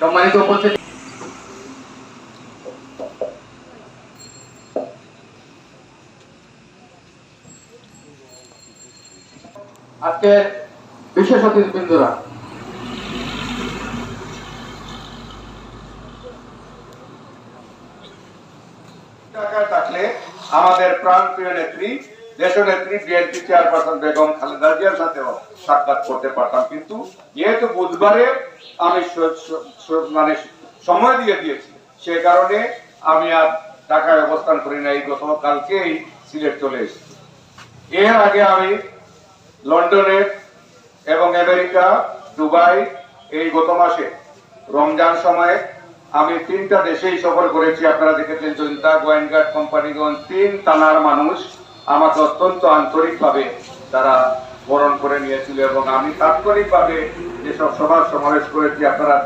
সম্মানিত উপস্থিতি আজকে বিশেষ অতিথিবৃন্দরা টাকায় থাকলে আমাদের প্রাণ প্রিয় নেত্রী দেশনেত্রী বিএনপি চেয়ারপারসন বেগম খালেদা জিয়ার সাথেও সাক্ষাৎ করতে পারতাম, কিন্তু যেহেতু বুধবারে আমি মানে সময় দিয়ে দিয়েছি, সে কারণে আমি আর ঢাকায় অবস্থান করি না নাই গতকালকেই সিলেট চলে এসেছি। এর আগে আমি লন্ডনে এবং আমেরিকা, দুবাই এই গত মাসে রমজান সময়ে আমি তিনটা দেশেই সফর করেছি। আপনারা দেখেছেন জনতা গোয়েনগার্ড কোম্পানিগঞ্জ, তিন থানার মানুষ আমাকে অত্যন্ত আন্তরিকভাবে তারা বরণ করে নিয়েছিল এবং আমি তাৎক্ষণিকভাবে যেসব সভা সমাবেশ করেছি, আপনারা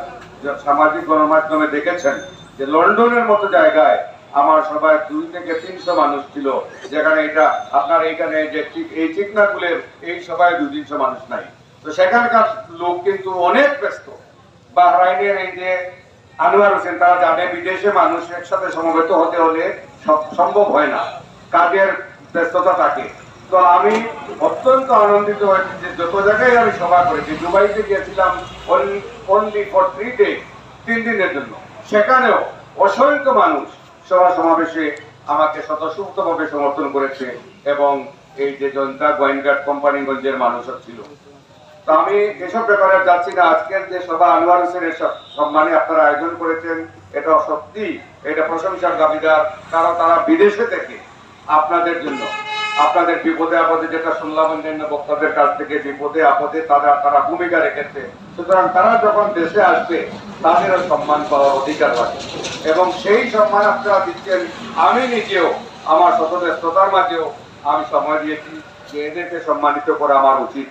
সামাজিক গণমাধ্যমে দেখেছেন যে লন্ডনের মতো জায়গায় আমার সবাই দুই থেকে তিনশো মানুষ ছিল, যেখানে এটা আপনার এইখানে যে এই চিকনাগুলের এই সবাই দুই তিনশো মানুষ নাই। তো সেখানকার লোক কিন্তু অনেক ব্যস্ত। বাহরাইনের এই যে আনোয়ার হোসেন, তারা জানে বিদেশে মানুষ একসাথে সমবেত হতে হলে সম্ভব হয় না। কাজের ব্যস্ততা থাকে। তো আমি অত্যন্ত আনন্দিত হয়েছি যে যত জায়গায় আমি সভা করেছি, দুবাইতে গিয়েছিলাম অনলি ফর থ্রি ডে তিন দিনের জন্য। সেখানেও অসংখ্য মানুষ সভা সমাবেশে আমাকে স্বতঃস্ফূর্তভাবে সমর্থন করেছে এবং এই যে জনতা গোয়েনগার্ড কোম্পানিগঞ্জের মানুষও ছিল। তো আমি এসব ব্যাপারে যাচ্ছি না। আজকের যে সভা আনোয়ার হোসেনের সম্মানে আপনারা আয়োজন করেছেন, এটা সত্যি এটা প্রশংসার দাবিদার। কারণ তারা বিদেশে থেকে আপনাদের জন্য। আপনাদের বিপদে আপদে যেটা শুনলাম অন্যান্য বক্তাদের কাছ থেকে, বিপদে আপদে তারা তারা ভূমিকা রেখেছে। সুতরাং তারা যখন দেশে আসবে, তাদেরও সম্মান পাওয়ার অধিকার রাখে এবং সেই সম্মান আপনারা দিচ্ছেন আমি নিজেও, আমার শত ব্যস্ততার মাঝেও আমি সময় দিয়েছি যে এদেরকে সম্মানিত করা আমার উচিত।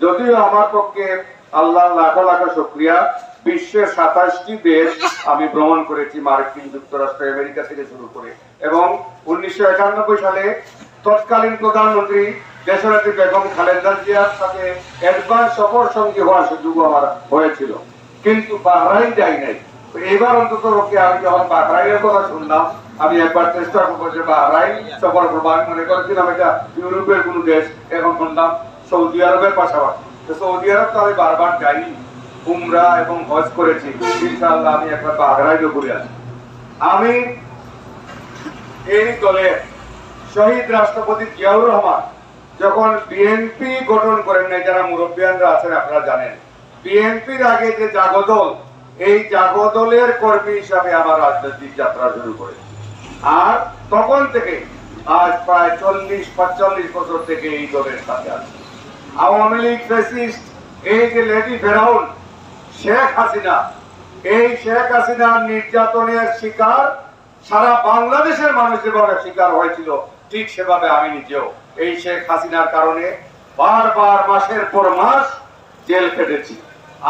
যদিও আমার পক্ষে আল্লাহ লাখো লাখো শুক্রিয়া, বিশ্বের সাতাশটি দেশ আমি ভ্রমণ করেছি মার্কিন যুক্তরাষ্ট্র, আমেরিকা থেকে শুরু করে। এবং উনিশশো একানব্বই সালে তৎকালীন প্রধানমন্ত্রী দেশনেত্রী বেগম খালেদা জিয়ার সাথে অ্যাডভান্স সফর সঙ্গী হওয়ার সুযোগ আমার হয়েছিল। কিন্তু বাহরাইন যাই নাই। এবার অন্তত রোকে আমি যখন বাহরাইনের কথা শুনলাম, আমি একবার চেষ্টা করব যে বাহরাইন সফর করব মনে করেছিলাম এটা ইউরোপের কোনো দেশ। এখন শুনলাম সৌদি আরবের পাশাপাশি। সৌদি আরব তো আমি বারবার যাইনি। উমরা এবং হজ করেছি, ইনশাআল্লাহ আমি একবার বাহরাইনও ঘুরে আসি আমি এই দলের শহীদ রাষ্ট্রপতি জিয়াউর রহমান যখন বিএনপি গঠন করেন নাই, যারা মুরব্বিয়ানরা আছেন আপনারা জানেন, বিএনপির আগে যে জাগদল, এই জাগদলের কর্মী হিসাবে আমার রাজনৈতিক যাত্রা শুরু করে আর তখন থেকে, আজ প্রায় চল্লিশ পাঁচচল্লিশ বছর থেকে এই দলের সাথে আছে। আওয়ামী লীগ ফেসিস্ট এই যে লেডি ফেরাউন শেখ হাসিনা। এই শেখ হাসিনার নির্যাতনের শিকার সারা বাংলাদেশের মানুষ যেভাবে শিকার হয়েছিল। ঠিক সেভাবে আমি নিজেও এই শেখ হাসিনার কারণে বারবার মাসের পর মাস জেল কেটেছি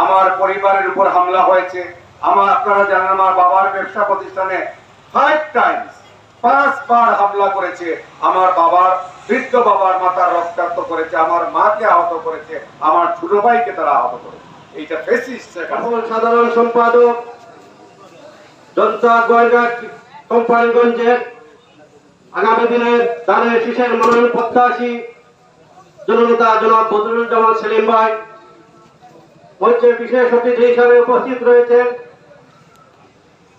আমার পরিবারের উপর হামলা হয়েছে। আমার আপনারা জানেন আমার বাবার ব্যবসা প্রতিষ্ঠানে ফাইভ টাইমস পাঁচবার হামলা করেছে। আমার বাবার, বৃদ্ধ বাবার মাথার রক্তাক্ত করেছে। আমার মাকে আহত করেছে। আমার ছোট ভাইকে তারা আহত করেছে। এইটা সাধারণ সম্পাদক জনতা কোম্পানিগঞ্জের আগামী দিনের দানের শীষের মনোনয়ন প্রত্যাশী জনাব বদরুল জামান সেলিম ভাই। বিশেষ অতিথি হিসাবে উপস্থিত রয়েছেন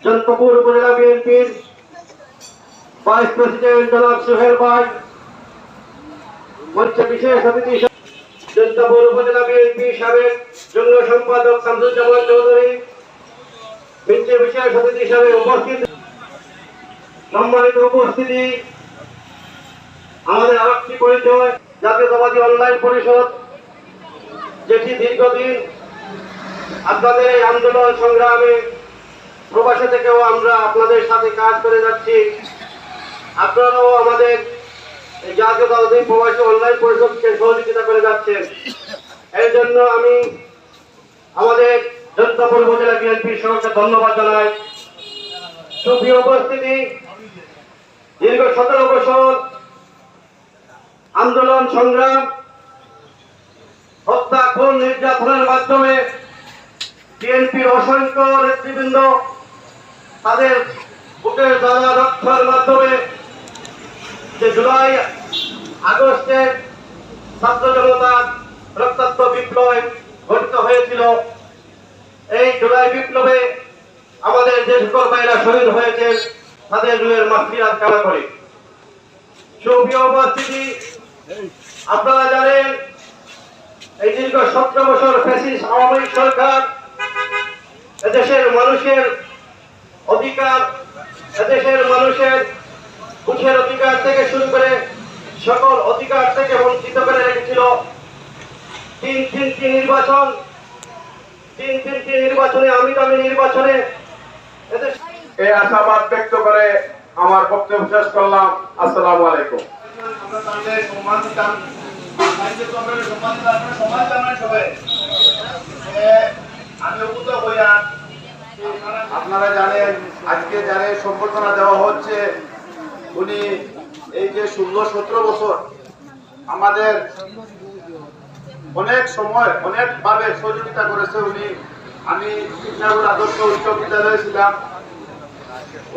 জনপুর উপজেলা বিএনপির ভাইস প্রেসিডেন্ট জনাব সোহেল ভাই। বিশেষ অতিথি জনতাপুর উপজেলা সাবেক যুগ্ম সম্পাদক চৌধুরী হিসাবে উপস্থিত। সম্মানিত উপস্থিতি, আমাদের আরেকটি পরিচয়, জাতীয়তাবাদী অনলাইন পরিষদ, যেটি দীর্ঘদিন আপনাদের এই আন্দোলন সংগ্রামে প্রবাসে থেকেও আমরা আপনাদের সাথে কাজ করে যাচ্ছি। আপনারাও আমাদের এই জাতীয়তাবাদী প্রবাসী অনলাইন পরিষদকে সহযোগিতা করে যাচ্ছেন এর জন্য আমি আমাদের জনতাপুর উপজেলা বিএনপির সবাইকে ধন্যবাদ জানাই। সুপ্রিয় উপস্থিতি, দীর্ঘ সতেরো বছর আন্দোলন, সংগ্রাম, হত্যা, খুন, নির্যাতনের মাধ্যমে বিএনপির অসংখ্য নেতৃবৃন্দ তাদের বুকের জ্বালা রক্ষার মাধ্যমে যে জুলাই, আগস্টের ছাত্র জনতার রক্তাক্ত বিপ্লব ঘটিত হয়েছিল। এই জুলাই বিপ্লবে আমাদের যে সকল ভাইরা শহীদ হয়েছেন তাদের রুয়ের মাফিয়াত কামনা করে সুপ্রিয় উপস্থিতি, আপনারা জানেন, এই দীর্ঘ সতেরো বছর ফ্যাসিস্ট আওয়ামী সরকার এদেশের মানুষের অধিকার, এদেশের মানুষের মুখের অধিকার থেকে শুরু করে সকল অধিকার থেকে বঞ্চিত করে রেখেছিল। তিন তিনটি নির্বাচন, তিন তিনটি নির্বাচনে, আমি দামি নির্বাচনে এই আশাবাদ ব্যক্ত করে আমার বক্তব্য শেষ করলাম। আসসালামু আলাইকুম। আপনারা জানেন, আজকে যারে সম্বর্ধনা দেওয়া হচ্ছে উনি এই যে ষোলো সতেরো বছর আমাদের অনেক সময় অনেক ভাবে সহযোগিতা করেছে উনি। আমি কৃষ্ণাগুর আদর্শ উচ্চ বিদ্যালয়ে ছিলাম।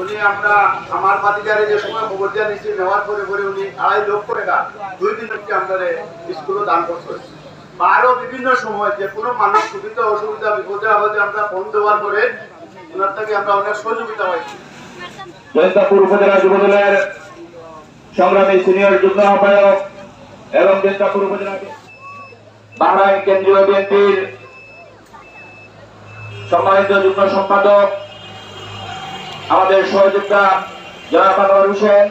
উনি আমরা আমার ভাতিজারে যে সময় খবর দিয়া নিচ্ছি নেওয়ার পরে পরে উনি আড়াই লক্ষ টাকা দুই দিন আমাদের স্কুলে দান করছে। বা আরও বিভিন্ন সময় যে কোনো মানুষ সুবিধা, অসুবিধা, বিপদে আপদে আমরা ফোন দেওয়ার পরে ওনার থেকে আমরা অনেক সহযোগিতা পাইছি। জয়ন্তাপুর উপজেলা যুবদলের সংগ্রামী সিনিয়র যুগ্ম আহ্বায়ক এবং জয়ন্তাপুর উপজেলা বাহরাইন কেন্দ্রীয় বিএনপির সম্মানিত যুগ্ম সম্পাদক, আমাদের সহযোগিতা জনাব আনোয়ার হোসেন।